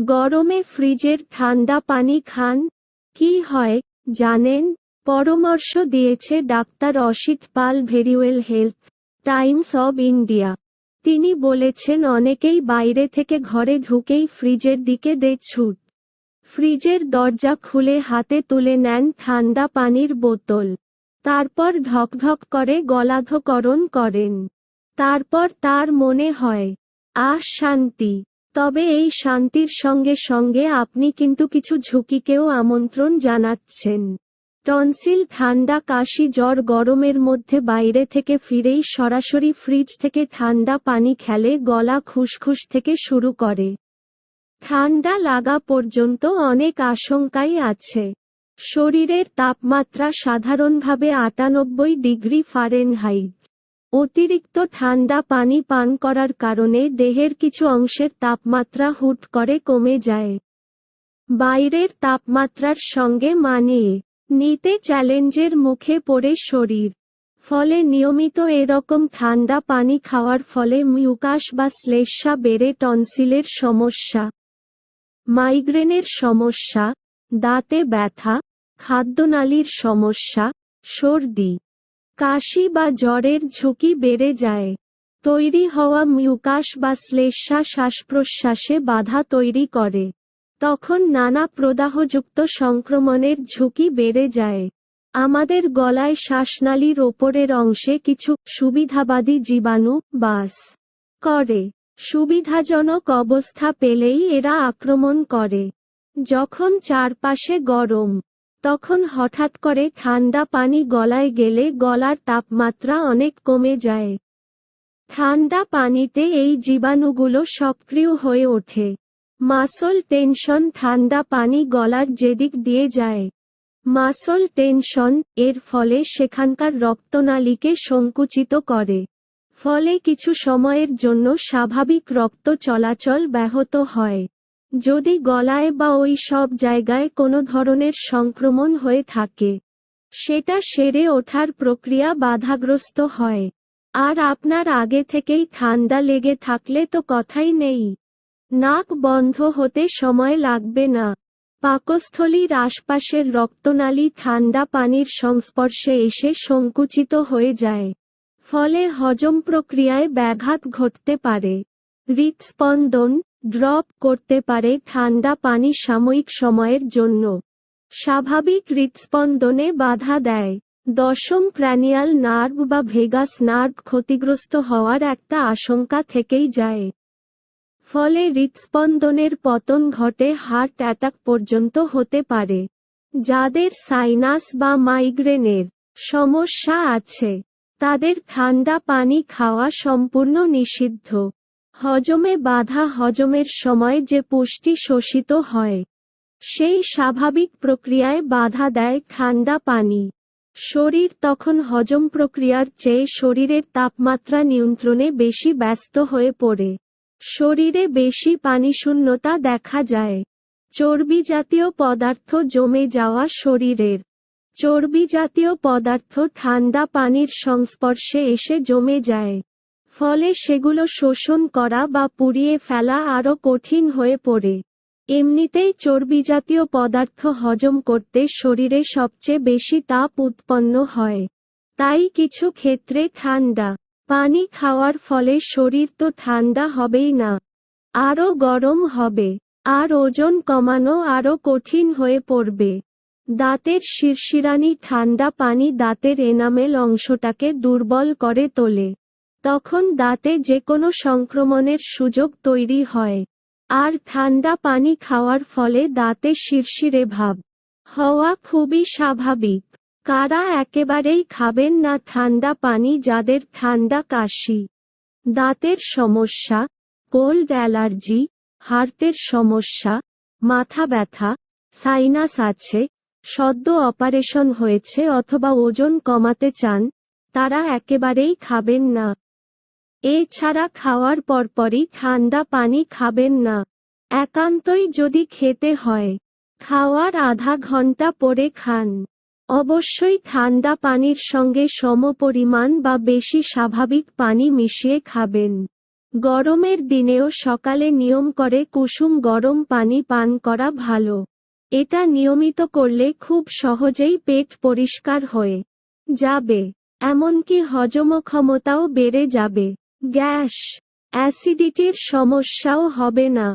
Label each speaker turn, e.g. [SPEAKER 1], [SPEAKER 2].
[SPEAKER 1] গরমে ফ্রিজের ঠান্ডা পানি খান? কি হয়, জানেন? পরামর্শ দিয়েছে doctor Asit Pal Verywell health Times of India. তিনি বলেছেন, অনেকেই বাইরে থেকে ঘরে ঢুকেই ফ্রিজের দিকে দে ছুট। ফ্রিজের দরজা খুলে হাতে তুলে নেন ঠান্ডা পানির বোতল। তারপর ঢকঢক করে গলাধকরণ করেন। তারপর তার মনে হয়, আহ, শান্তি। তবে এই শান্তির সঙ্গে সঙ্গে আপনি কিন্তু কিছু ঝুঁকিকেও আমন্ত্রণ জানাচ্ছেন। টনসিল ঠান্ডা কাশি জ্বর গরমের মধ্যে বাইরে থেকে ফিরেই সরাসরি ফ্রিজ থেকে ঠান্ডা পানি খেলে গলা খুসখুস থেকে শুরু করে। ঠান্ডা লাগা পর্যন্ত অনেক আশঙ্কাই আছে। শরীরের তাপমাত্রা সাধারণভাবে আটানব্বই ডিগ্রি ফারেনহাইট। অতিরিক্ত ঠান্ডা পানি পান করার কারণে দেহের কিছু অংশের তাপমাত্রা হুট করে কমে যায়। বাইরের তাপমাত্রার সঙ্গে মানিয়ে নিতে চ্যালেঞ্জের মুখে পড়ে শরীর। ফলে নিয়মিত এরকম ঠান্ডা পানি খাওয়ার ফলে মিউকাস বা শ্লেষ্মা বেড়ে টনসিলের সমস্যা, মাইগ্রেনের সমস্যা, দাঁতে ব্যথা, খাদ্যনালীর সমস্যা, সর্দি কাশি বা জ্বরের ঝুঁকি বেড়ে যায়। তৈরি হওয়া মিউকাস বা শ্লেষ্মা শ্বাসপ্রশ্বাসে বাধা তৈরি করে। তখন নানা প্রদাহযুক্ত সংক্রমণের ঝুঁকি বেড়ে যায়। আমাদের গলায় শ্বাসনালীর ওপরের অংশে কিছু সুবিধাবাদী জীবাণু, বাস করে। সুবিধাজনক অবস্থা পেলেই এরা আক্রমণ করে। যখন চারপাশে গরম তখন হঠাৎ করে ঠান্ডা পানি গলায় গেলে গলার তাপমাত্রা অনেক কমে যায়। ঠান্ডা পানিতে এই জীবাণুগুলো সক্রিয় হয়ে ওঠে। মাসল টেনশন ঠান্ডা পানি গলার যেদিক দিয়ে যায়। মাসল টেনশন এর ফলে সেখানকার রক্তনালীকে সংকুচিত করে। ফলে কিছু সময়ের জন্য স্বাভাবিক রক্ত চলাচল ব্যাহত হয়। যদি গলায় বা ওই সব জায়গায় কোনো ধরনের সংক্রমণ হয়ে থাকে, সেটা সেরে ওঠার প্রক্রিয়া বাধাগ্রস্ত হয়। আর আপনার আগে থেকেই ঠান্ডা লেগে থাকলে তো কথাই নেই। নাক বন্ধ হতে সময় লাগবে না। পাকস্থলীর আশপাশের রক্তনালী ঠান্ডা পানির সংস্পর্শে এসে সংকুচিত হয়ে যায়। ফলে হজম প্রক্রিয়ায় ব্যাঘাত ঘটতে পারে। হৃৎস্পন্দন ড্রপ করতে পারে ঠান্ডা পানি সাময়িক সময়ের জন্য। স্বাভাবিক হৃৎস্পন্দনে বাধা দেয়। দশম ক্র্যানিয়াল নার্ভ বা ভেগাস নার্ভ ক্ষতিগ্রস্ত হওয়ার একটা আশঙ্কা থেকেই যায়। ফলে হৃৎস্পন্দনের পতন ঘটে হার্ট অ্যাটাক পর্যন্ত হতে পারে। যাদের সাইনাস বা মাইগ্রেনের সমস্যা আছে, তাদের ঠান্ডা পানি খাওয়া সম্পূর্ণ নিষিদ্ধ। হজমে বাধা হজমের সময় যে পুষ্টি শোষিত হয়, সেই স্বাভাবিক প্রক্রিয়ায় বাধা দেয় ঠান্ডা পানি। শরীর তখন হজম প্রক্রিয়ার চেয়ে শরীরের তাপমাত্রা নিয়ন্ত্রণে বেশি ব্যস্ত হয়ে পড়ে। শরীরে বেশি পানিশূন্যতা দেখা যায়। চর্বি জাতীয় পদার্থ জমে যাওয়া শরীরের চর্বি জাতীয় পদার্থ ঠান্ডা পানির সংস্পর্শে এসে জমে যায়। ফলে সেগুলো শোষণ করা বা পুড়িয়ে ফেলা আরও কঠিন হয়ে পড়ে। এমনিতেই চর্বি জাতীয় পদার্থ হজম করতে শরীরে সবচেয়ে বেশি তাপ উৎপন্ন হয়। তাই কিছু ক্ষেত্রে ঠান্ডা পানি খাওয়ার ফলে শরীর তো ঠান্ডা হবেই না, আরও গরম হবে, আর ওজন কমানো আরও কঠিন হয়ে পড়বে। দাঁতের শিরশিরানি ঠান্ডা পানি দাঁতের এনামেল অংশটাকে দুর্বল করে তোলে। তখন দাঁতে যে কোনো সংক্রমণের সুযোগ তৈরি হয়। আর ঠান্ডা পানি খাওয়ার ফলে দাঁতে শিরশিরে ভাব হওয়া খুবই স্বাভাবিক। কারা একেবারেই খাবেন না ঠান্ডা পানি যাদের ঠান্ডা কাশি, দাঁতের সমস্যা, কোল্ড অ্যালার্জি, হার্টের সমস্যা, মাথা ব্যথা, সাইনাস আছে, সদ্য অপারেশন হয়েছে অথবা ওজন কমাতে চান, তারা একেবারেই খাবেন না। এছাড়া খাওয়ার পরপরই ঠান্ডা পানি খাবেন না। একান্তই যদি খেতে হয়, খাওয়ার আধা ঘণ্টা পরে খান। অবশ্যই ঠান্ডা পানির সঙ্গে সমপরিমাণ বা বেশি স্বাভাবিক পানি মিশিয়ে খাবেন। গরমের দিনেও সকালে নিয়ম করে কুসুম গরম পানি পান করা ভালো। এটা নিয়মিত করলে খুব সহজেই পেট পরিষ্কার হয়ে যাবে, এমনকি হজম ক্ষমতাও বেড়ে যাবে। গ্যাস। অ্যাসিডিটির সমস্যাও হবে না।